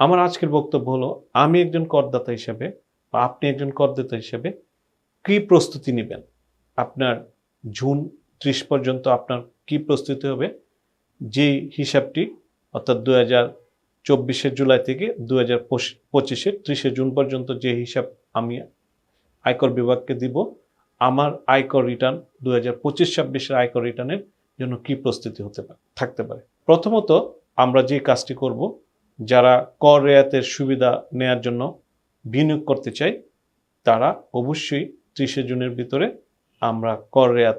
আমার আজকের বক্তব্য হলো, আমি একজন করদাতা হিসেবে বা আপনি একজন করদাতা হিসেবে কি প্রস্তুতি নেবেন? আপনার জুন ত্রিশ পর্যন্ত আপনার কি প্রস্তুতি হবে? যে হিসাবটি অর্থাৎ দু হাজার চব্বিশে জুলাই থেকে দু হাজার পঁচিশের ত্রিশে জুন পর্যন্ত যে হিসাব আমি আয়কর বিভাগকে দিব, আমার আয়কর রিটার্ন দু হাজার পঁচিশ, ছাব্বিশের আয়কর রিটার্নের জন্য কি প্রস্তুতি হতে পারে থাকতে পারে? প্রথমত আমরা যে কাজটি করব যারা কর রেয়াতের সুবিধা নেয়ার জন্য বিনিয়োগ করতে চাই তারা অবশ্যই ত্রিশে জুনের ভিতরে আমরা কর রেয়াত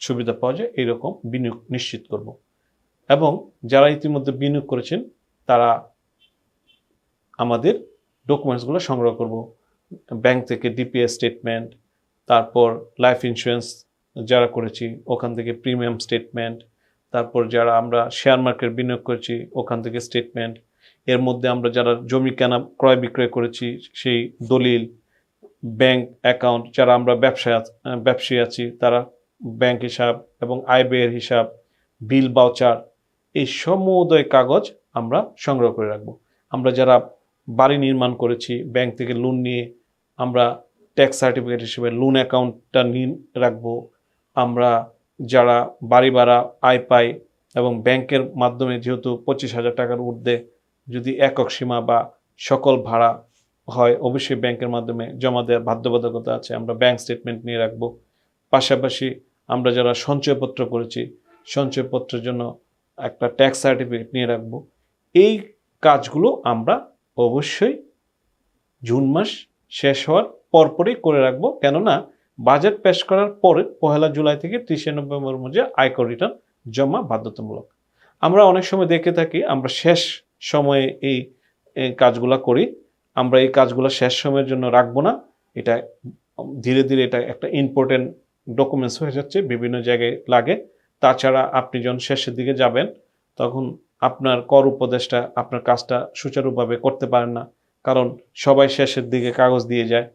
সুবিধা পাওয়া যায় এরকম বিনিয়োগ নিশ্চিত করব। এবং যারা ইতিমধ্যে বিনিয়োগ করেছেন, তারা আমাদের ডকুমেন্টসগুলো সংগ্রহ করব। ব্যাংক থেকে ডিপিএস স্টেটমেন্ট তারপর লাইফ ইন্স্যুরেন্স যারা করেছি, ওখান থেকে প্রিমিয়াম স্টেটমেন্ট তারপর যারা আমরা শেয়ার মার্কেট বিনিয়োগ করেছি, ওখান থেকে স্টেটমেন্ট এর মধ্যে আমরা যারা জমি কেনা, ক্রয় বিক্রয় করেছি, সেই দলিল ব্যাংক অ্যাকাউন্ট যারা আমরা ব্যবসায় ব্যবসায়ী আছি, তারা ব্যাংক হিসাব এবং আয় ব্যয়ের হিসাব বিল বাউচার এই সমুদয় কাগজ আমরা সংগ্রহ করে রাখব। আমরা যারা বাড়ি নির্মাণ করেছি ব্যাংক থেকে লোন নিয়ে আমরা ট্যাক্স সার্টিফিকেট হিসেবে লোন অ্যাকাউন্টটা নিয়ে রাখব। আমরা যারা বাড়ি ভাড়া আয় পায় এবং ব্যাংকের মাধ্যমে যেহেতু পঁচিশ হাজার টাকার ঊর্ধ্বে যদি একক সীমা বা সকল ভাড়া হয়, অবশ্যই ব্যাংকের মাধ্যমে জমা দেওয়ার বাধ্যবাধকতা আছে। আমরা ব্যাংক স্টেটমেন্ট নিয়ে রাখব। পাশাপাশি আমরা যারা সঞ্চয়পত্র করেছি, সঞ্চয়পত্রের জন্য একটা ট্যাক্স সার্টিফিকেট নিয়ে রাখব। এই কাজগুলো আমরা অবশ্যই জুন মাস শেষ হওয়ার পরপরই করে রাখব। কেননা বাজেট পেশ করার পরে পহেলা জুলাই থেকে ত্রিশে নভেম্বর মধ্যে আয়কর রিটার্ন জমা বাধ্যতামূলক। আমরা অনেক সময় দেখে থাকি, আমরা শেষ সময়ে এই কাজগুলা করি। আমরা এই কাজগুলো শেষ সময়ের জন্য রাখব না। এটা ধীরে ধীরে এটা একটা ইম্পর্টেন্ট ডকুমেন্টস হয়ে যাচ্ছে, বিভিন্ন জায়গায় লাগে। তাছাড়া আপনি যখন শেষের দিকে যাবেন, তখন আপনার কর উপদেশটা আপনার কাজটা সুচারুভাবে করতে পারেন না। কারণ সবাই শেষের দিকে কাগজ দিয়ে যায়।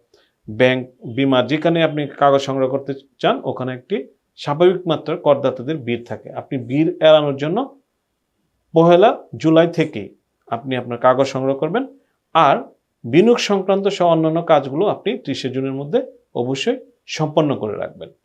ব্যাংক বিমা, যেখানে আপনি কাগজ সংগ্রহ করতে চান, ওখানে একটি স্বাভাবিক মাত্রার করদাতাদের বীর থাকে। আপনি বীর এড়ানোর জন্য পহেলা জুলাই থেকে আপনি আপনার কাগজ সংগ্রহ করবেন। আর বিনিয়োগ সংক্রান্ত সহ অন্যান্য কাজগুলো আপনি ত্রিশে জুনের মধ্যে অবশ্যই সম্পন্ন করে রাখবেন।